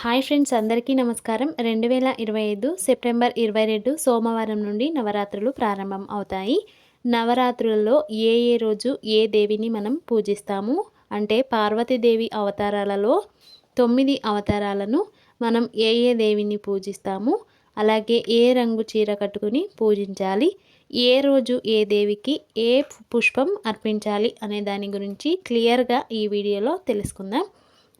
Hi friends అందరికీ నమస్కారం. రెండు వేల ఇరవై ఐదు సెప్టెంబర్ ఇరవై రెండు సోమవారం నుండి నవరాత్రులు ప్రారంభం అవుతాయి. నవరాత్రులలో ఏ ఏ రోజు ఏ దేవిని మనం పూజిస్తాము? అంటే పార్వతీదేవి అవతారాలలో తొమ్మిది అవతారాలను మనం ఏ ఏ దేవిని పూజిస్తాము? అలాగే ఏ రంగు చీర కట్టుకుని పూజించాలి? ఏ రోజు ఏ దేవికి ఏ పుష్పం అర్పించాలి? అనే దాని గురించి క్లియర్గా ఈ వీడియోలో తెలుసుకుందాం.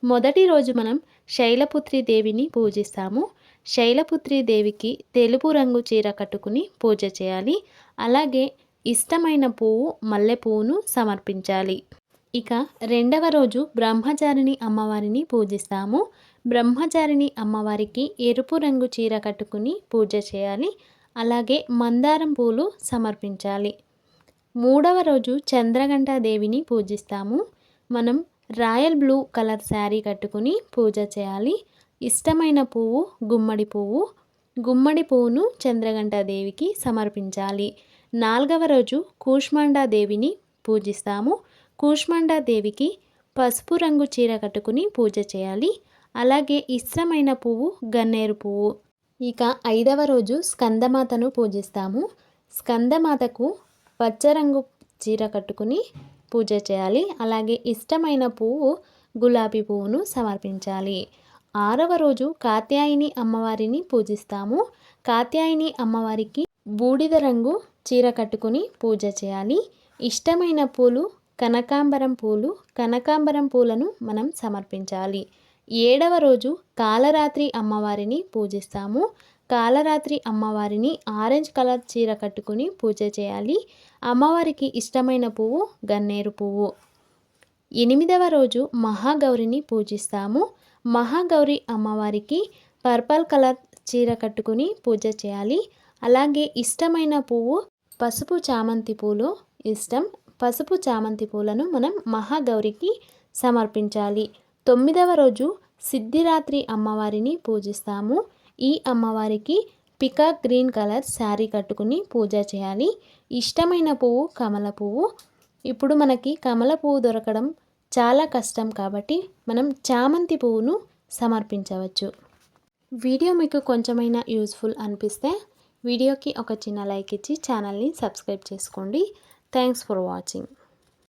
మొదటి రోజు మనం శైలపుత్రి దేవిని పూజిస్తాము. శైలపుత్రి దేవికి తెలుపు రంగు చీర కట్టుకుని పూజ చేయాలి. అలాగే ఇష్టమైన పువ్వు మల్లె పువ్వును సమర్పించాలి. ఇక రెండవ రోజు బ్రహ్మచారిణి అమ్మవారిని పూజిస్తాము. బ్రహ్మచారిణి అమ్మవారికి ఎరుపు రంగు చీర కట్టుకుని పూజ చేయాలి. అలాగే మందారం పూలు సమర్పించాలి. మూడవ రోజు చంద్రగంట దేవిని పూజిస్తాము. మనం రాయల్ బ్లూ కలర్ శారీ కట్టుకుని పూజ చేయాలి. ఇష్టమైన పువ్వు గుమ్మడి పువ్వు. గుమ్మడి పువ్వును చంద్రగంట దేవికి సమర్పించాలి. నాలుగవ రోజు కూష్మాండా దేవిని పూజిస్తాము. కూష్మాండా దేవికి పసుపు రంగు చీర కట్టుకుని పూజ చేయాలి. అలాగే ఇష్టమైన పువ్వు గన్నేరు పువ్వు. ఇక ఐదవ రోజు స్కందమాతను పూజిస్తాము. స్కందమాతకు పచ్చరంగు చీర కట్టుకుని పూజ చేయాలి. అలాగే ఇష్టమైన పువ్వు గులాబీ పువ్వును సమర్పించాలి. ఆరవ రోజు కాత్యాయిని అమ్మవారిని పూజిస్తాము. కాత్యాయిని అమ్మవారికి బూడిద రంగు చీర కట్టుకుని పూజ చేయాలి. ఇష్టమైన పూలు కనకాంబరం పూలు కనకాంబరం పూలను మనం సమర్పించాలి. ఏడవ రోజు కాలరాత్రి అమ్మవారిని పూజిస్తాము. కాలరాత్రి అమ్మవారిని ఆరెంజ్ కలర్ చీర కట్టుకుని పూజ చేయాలి. అమ్మవారికి ఇష్టమైన పువ్వు గన్నేరు పువ్వు. ఎనిమిదవ రోజు మహాగౌరిని పూజిస్తాము. మహాగౌరి అమ్మవారికి పర్పల్ కలర్ చీర కట్టుకుని పూజ చేయాలి. అలాగే ఇష్టమైన పువ్వు పసుపు చామంతి పూలు ఇష్టం. పసుపు చామంతి పూలను మనం మహాగౌరికి సమర్పించాలి. తొమ్మిదవ రోజు సిద్ధిరాత్రి అమ్మవారిని పూజిస్తాము. ఈ అమ్మవారికి పికాక్ గ్రీన్ కలర్ శారీ కట్టుకుని పూజ చేయాలి. ఇష్టమైన పువ్వు కమల పువ్వు. ఇప్పుడు మనకి కమల పువ్వు దొరకడం చాలా కష్టం కాబట్టి మనం చామంతి పువ్వును సమర్పించవచ్చు. వీడియో మీకు కొంచెమైనా యూస్ఫుల్ అనిపిస్తే వీడియోకి ఒక చిన్న లైక్ ఇచ్చి ఛానల్ని సబ్స్క్రైబ్ చేసుకోండి. Thanks for watching.